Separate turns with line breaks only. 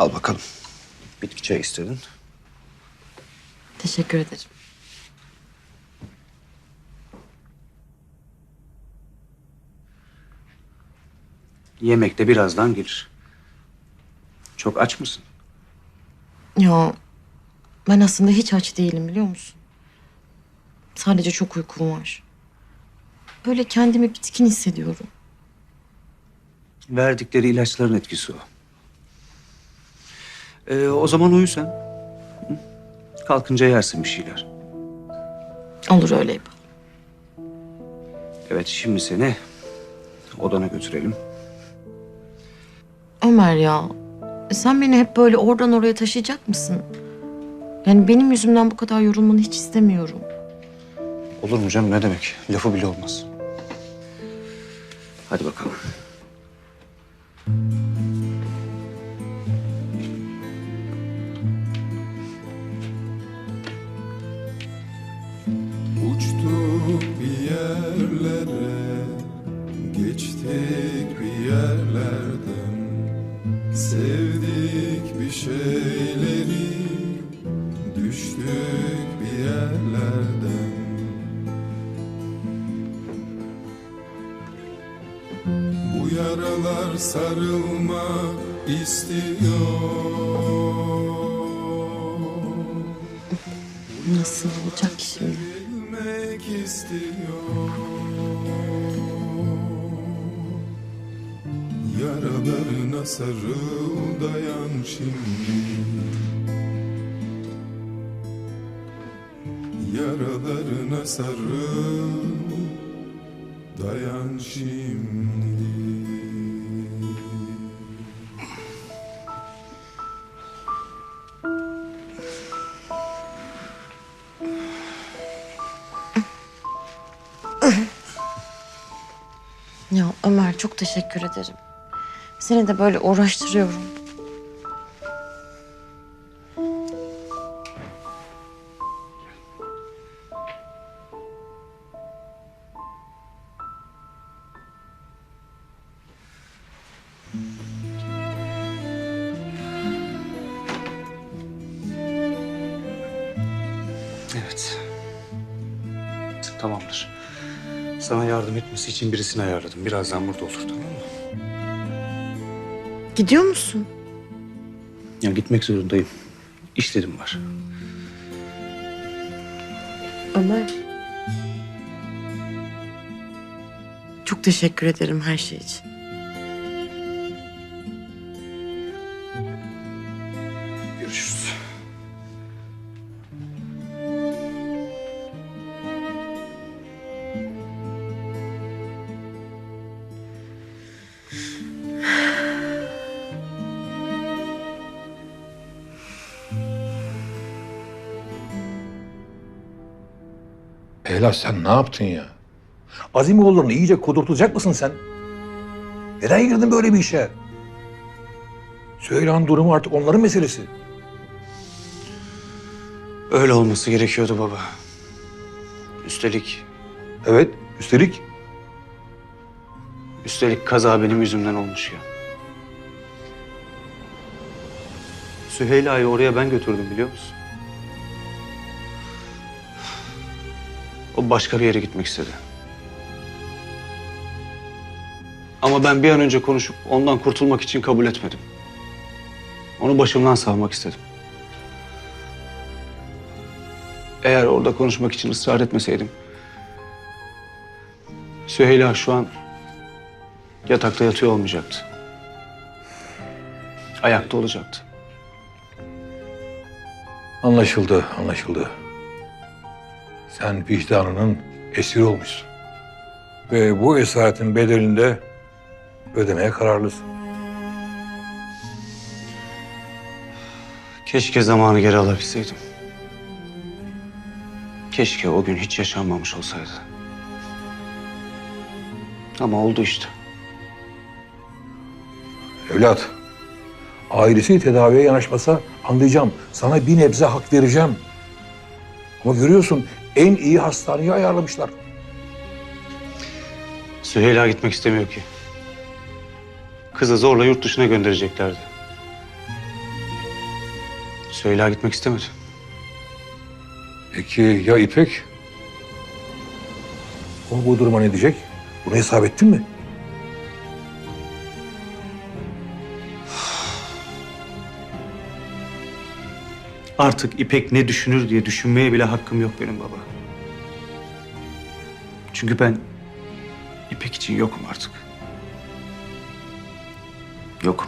Al bakalım. Bitki çayı istedin.
Teşekkür ederim.
Yemek de birazdan gelir. Çok aç mısın?
Ya ben aslında hiç aç değilim biliyor musun? Sadece çok uykum var. Böyle kendimi bitkin hissediyorum.
Verdikleri ilaçların etkisi o. Ee, o zaman uyu sen. Hı? Kalkınca yersin bir şeyler.
Olur öyle yapalım.
Evet şimdi seni odana götürelim.
Ömer ya sen beni hep böyle oradan oraya taşıyacak mısın? Yani benim yüzümden bu kadar yorulmanı hiç istemiyorum.
Olur mu canım ne demek? Lafı bile olmaz. Hadi bakalım.
Yerlere Geçtik bir yerlerden. Sevdik bir şeyleri Düştük bir yerlerden. Bu yaralar sarılmak istiyor.
Nasıl olacak şimdi?
İstiyor Yaralarına sarıl dayan şimdi Yaralarına sarıl dayan şimdi
Ya Ömer çok teşekkür ederim. Seni de böyle uğraştırıyorum.
Evet. Tamamdır. Sana yardım etmesi için birisini ayarladım. Birazdan burada olur tamam mı?
Gidiyor musun?
Ya gitmek zorundayım. İşlerim var.
Ömer. Çok teşekkür ederim her şey için.
Helal sen ne yaptın ya? Azimoğullarını iyice kudurtacak mısın sen? Neden girdin böyle bir işe? Süheyla'nın durumu artık onların meselesi.
Öyle olması gerekiyordu baba. Üstelik,
Evet, üstelik
üstelik kaza benim yüzümden olmuş ya. Süheyla'yı oraya ben götürdüm biliyor musun? O başka bir yere gitmek istedi. Ama ben bir an önce konuşup ondan kurtulmak için kabul etmedim. Onu başımdan savmak istedim. Eğer orada konuşmak için ısrar etmeseydim... Süheyla şu an yatakta yatıyor olmayacaktı. Ayakta olacaktı.
anlaşıldı, anlaşıldı. Sen vicdanının esiri olmuşsun. Ve bu esaretin bedelini de ödemeye kararlısın.
Keşke zamanı geri alabilseydim. Keşke o gün hiç yaşanmamış olsaydı. Ama oldu işte.
Evlat, ailesi tedaviye yanaşmasa anlayacağım. Sana bir nebze hak vereceğim. Ama görüyorsun en iyi hastaneyi ayarlamışlar.
Süheyla gitmek istemiyor ki. Kızı zorla yurt dışına göndereceklerdi. Süheyla gitmek istemedi.
Peki ya İpek? O bu duruma ne diyecek? Bunu hesap ettin mi?
Artık İpek ne düşünür diye düşünmeye bile hakkım yok benim baba. Çünkü ben İpek için yokum artık. Yokum.